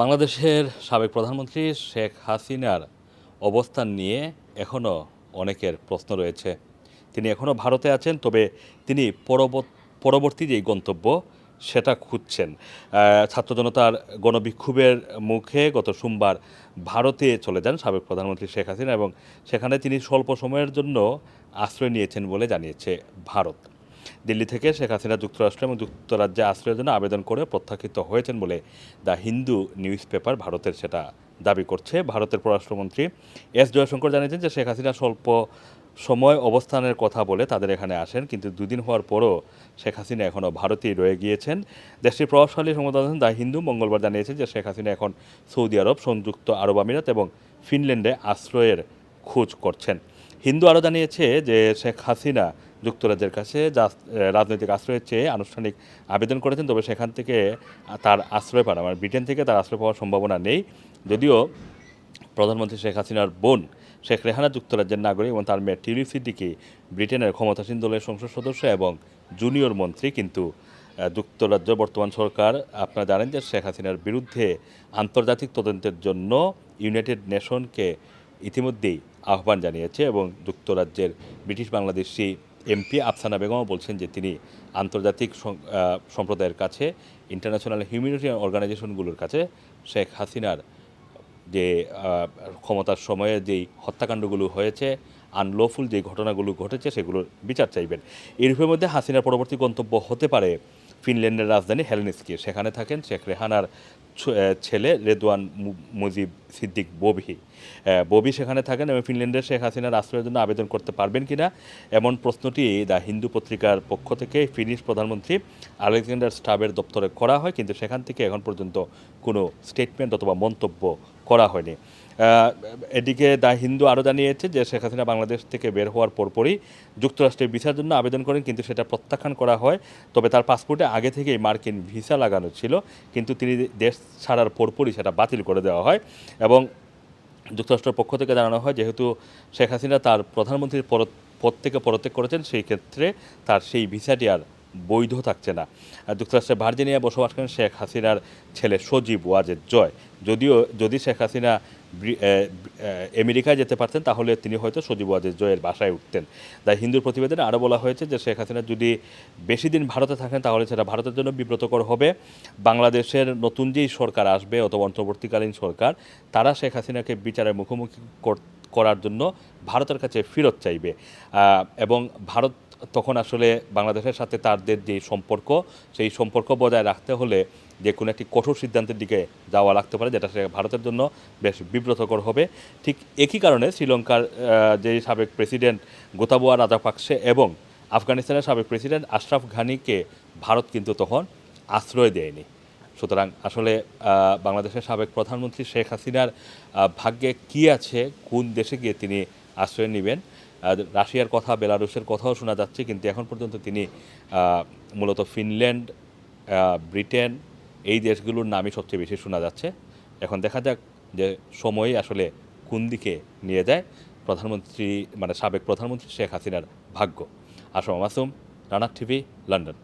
বাংলাদেশের সাবেক প্রধানমন্ত্রী শেখ হাসিনার অবস্থান নিয়ে এখনও অনেকের প্রশ্ন রয়েছে। তিনি এখনও ভারতে আছেন, তবে তিনি পরবর্তী যেই গন্তব্য, সেটা খুঁজছেন। ছাত্র জনতার গণবিক্ষোভের মুখে গত সোমবার ভারতে চলে যান সাবেক প্রধানমন্ত্রী শেখ হাসিনা এবং সেখানে তিনি স্বল্প সময়ের জন্য আশ্রয় নিয়েছেন বলে জানিয়েছে ভারত। দিল্লি থেকে শেখ হাসিনা যুক্তরাষ্ট্র এবং যুক্তরাজ্যে আশ্রয়ের জন্য আবেদন করে প্রত্যাখ্যিত হয়েছেন বলে দ্য হিন্দু নিউজ পেপার ভারতের সেটা দাবি করছে। ভারতের পররাষ্ট্রমন্ত্রী এস জয়শঙ্কর জানিয়েছেন যে শেখ হাসিনা স্বল্প সময় অবস্থানের কথা বলে তাদের এখানে আসেন, কিন্তু দুদিন হওয়ার পরও শেখ হাসিনা এখনও ভারতেই রয়ে গিয়েছেন। দেশটির প্রভাবশালী সংবাদ দ্য হিন্দু মঙ্গলবার জানিয়েছে যে শেখ হাসিনা এখন সৌদি আরব, সংযুক্ত আরব আমিরাত এবং ফিনল্যান্ডে আশ্রয়ের খোঁজ করছেন। হিন্দু আরও জানিয়েছে যে শেখ হাসিনা যুক্তরাজ্যের কাছে যা রাজনৈতিক আশ্রয়ের চেয়ে আনুষ্ঠানিক আবেদন করেছেন, তবে সেখান থেকে তার আশ্রয় পাওয়া মানে ব্রিটেন থেকে তার আশ্রয় পাওয়ার সম্ভাবনা নেই। যদিও প্রধানমন্ত্রী শেখ হাসিনার বোন শেখ রেহানা যুক্তরাজ্যের নাগরিক এবং তার মেয়ে টিউলিপ সিদ্দিকি ব্রিটেনের ক্ষমতাসীন দলের সংসদ সদস্য এবং জুনিয়র মন্ত্রী, কিন্তু যুক্তরাজ্য বর্তমান সরকার, আপনারা জানেন যে শেখ হাসিনার বিরুদ্ধে আন্তর্জাতিক তদন্তের জন্য ইউনাইটেড নেশনকে ইতিমধ্যেই আহ্বান জানিয়েছে এবং যুক্তরাজ্যের ব্রিটিশ বাংলাদেশি এমপি আফসানা বেগমও বলছেন যে তিনি আন্তর্জাতিক সম্প্রদায়ের কাছে ইন্টারন্যাশনাল হিউম্যানিটেরিয়ান অর্গানাইজেশনগুলোর কাছে শেখ হাসিনার যে ক্ষমতার সময়ে যেই হত্যাকাণ্ডগুলো হয়েছে আনলফুল যে ঘটনাগুলো ঘটেছে সেগুলোর বিচার চাইবেন। এরূপের মধ্যে হাসিনার পরবর্তী গন্তব্য হতে পারে ফিনল্যান্ডের রাজধানী হেলনিস্কি। সেখানে থাকেন শেখ রেহানার ছেলে রেদওয়ান মুজিব সিদ্দিক ববি। ববি সেখানে থাকেন এবং ফিনল্যান্ডের শেখ হাসিনার আশ্রয়ের জন্য আবেদন করতে পারবেন কিনা? এমন প্রশ্নটি দ্য হিন্দু পত্রিকার পক্ষ থেকে ফিনিশ প্রধানমন্ত্রী আলেকজান্ডার স্টাবের দপ্তরে করা হয়, কিন্তু সেখান থেকে এখন পর্যন্ত কোনো স্টেটমেন্ট অথবা মন্তব্য করা হয়নি। এদিকে দ্য হিন্দু আরও জানিয়েছে যে শেখ হাসিনা বাংলাদেশ থেকে বের হওয়ার পরপরই যুক্তরাষ্ট্রের ভিসার জন্য আবেদন করেন, কিন্তু সেটা প্রত্যাখ্যান করা হয়। তবে তার পাসপোর্টে আগে থেকেই মার্কিন ভিসা লাগানো ছিল, কিন্তু তিনি দেশ ছাড়ার পরপরই সেটা বাতিল করে দেওয়া হয় এবং যুক্তরাষ্ট্রের পক্ষ থেকে জানানো হয়, যেহেতু শেখ হাসিনা তার প্রধানমন্ত্রীর পদ থেকে পদত্যাগ করেছেন, সেই ক্ষেত্রে তার সেই ভিসাটি আর বৈধ থাকছে না। যুক্তরাষ্ট্রের ভার্জিনিয়া বসবাস করেন শেখ হাসিনার ছেলে সজীব ওয়াজেদ জয়। যদিও, যদি শেখ হাসিনা আমেরিকায় যেতে পারতেন, তাহলে তিনি হয়তো সজীব ওয়াজেদ জয়ের বাসায় উঠতেন। তাই হিন্দুর প্রতিবেদনে আরও বলা হয়েছে যে, শেখ হাসিনা যদি বেশি দিন ভারতে থাকেন, তাহলে সেটা ভারতের জন্য বিব্রতকর হবে। বাংলাদেশের নতুন যেই সরকার আসবে, অথবা অন্তর্বর্তীকালীন সরকার, তারা শেখ হাসিনাকে বিচারের মুখোমুখি কর- করার জন্য ভারতের কাছে ফেরত চাইবে। এবং ভারত তখন আসলে বাংলাদেশের সাথে তাদের যে সম্পর্ক, সেই সম্পর্ক বজায় রাখতে হলে যে কোনো একটি কঠোর সিদ্ধান্তের দিকে যাওয়া লাগতে পারে, যেটা সে ভারতের জন্য বেশ বিব্রতকর হবে। ঠিক একই কারণে শ্রীলঙ্কার যে সাবেক প্রেসিডেন্ট গোতাবুয়া রাজাপাকসে এবং আফগানিস্তানের সাবেক প্রেসিডেন্ট আশরাফ ঘানিকে ভারত কিন্তু তখন আশ্রয় দেয়নি। সুতরাং আসলে বাংলাদেশের সাবেক প্রধানমন্ত্রী শেখ হাসিনার ভাগ্যে কি আছে, কোন দেশে গিয়ে তিনি আশ্রয় নেবেন রাশিয়ার কথা বেলারুসের কথাও শোনা যাচ্ছে, কিন্তু এখন পর্যন্ত তিনি মূলত ফিনল্যান্ড ব্রিটেন এই দেশগুলোর নামই সবচেয়ে বেশি শোনা যাচ্ছে। এখন দেখা যাক যে সময় আসলে কোন দিকে নিয়ে যায়। প্রধানমন্ত্রী মানে সাবেক প্রধানমন্ত্রী শেখ হাসিনার ভাগ্য। আসম মাসুম, রানার টিভি, লন্ডন।